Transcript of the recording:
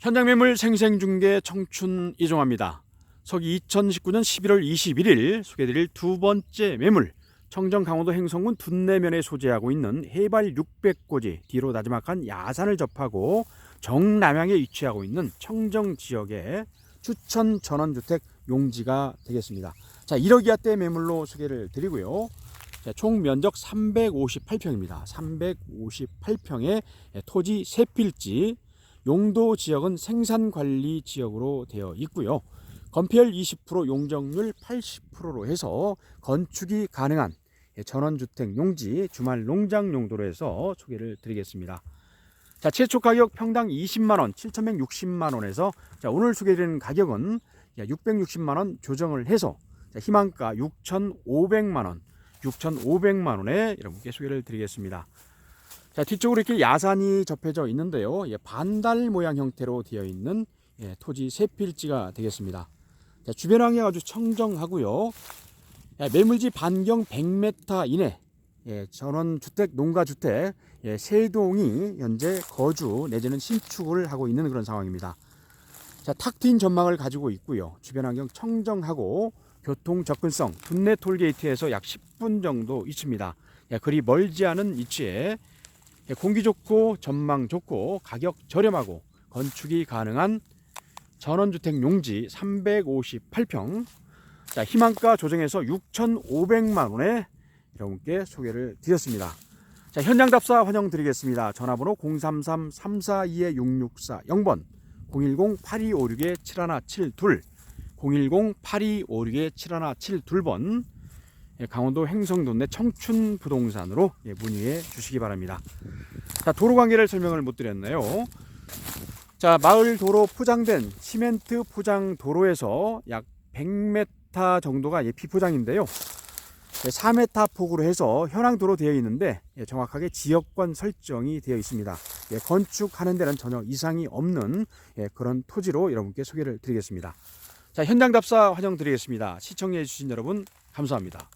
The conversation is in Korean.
현장 매물 생생 중계 청춘 이종합니다. 서기 2019년 11월 21일 소개드릴 두 번째 매물 청정 강원도 행성군 둔내면에 소재하고 있는 해발 600고지 뒤로 나지막한 야산을 접하고 정남향에 위치하고 있는 청정 지역의 추천 전원주택 용지가 되겠습니다. 자 1억 이하대 매물로 소개를 드리고요. 자, 총 면적 358평입니다. 358평의 토지 세필지 용도 지역은 생산 관리 지역으로 되어 있고요. 건폐율 20%, 용적률 80%로 해서 건축이 가능한 전원주택 용지, 주말 농장 용도로 해서 소개를 드리겠습니다. 자, 최초 가격 평당 20만원, 7,160만원에서 자, 오늘 소개드리는 가격은 660만원 조정을 해서 자, 희망가 6,500만원, 6,500만원에 여러분께 소개를 드리겠습니다. 자, 뒤쪽으로 이렇게 야산이 접해져 있는데요. 예, 반달 모양 형태로 되어 있는 예, 토지 세 필지가 되겠습니다. 자, 주변 환경 아주 청정하고요. 예, 매물지 반경 100m 이내 예, 전원 주택, 농가 주택 예, 세 동이 현재 거주 내지는 신축을 하고 있는 그런 상황입니다. 자, 탁 트인 전망을 가지고 있고요. 주변 환경 청정하고 교통 접근성 둔내 톨게이트에서 약 10분 정도 있습니다. 예, 그리 멀지 않은 위치에 예, 공기 좋고 전망 좋고 가격 저렴하고 건축이 가능한 전원주택 용지 358평 자, 희망가 조정해서 6,500만 원에 여러분께 소개를 드렸습니다. 자, 현장 답사 환영 드리겠습니다. 전화번호 033-342-6640 0번 010-8256-7172 010-8256-7172번 예, 강원도 행성동 내 청춘 부동산으로 예, 문의해 주시기 바랍니다. 자, 도로 관계를 설명을 못 드렸네요. 자, 마을 도로 포장된 시멘트 포장 도로에서 약 100m 정도가 예, 비포장인데요. 4m 폭으로 해서 현황 도로 되어 있는데 예, 정확하게 지역권 설정이 되어 있습니다. 예, 건축하는 데는 전혀 이상이 없는 예, 그런 토지로 여러분께 소개를 드리겠습니다. 자, 현장 답사 환영 드리겠습니다. 시청해 주신 여러분 감사합니다.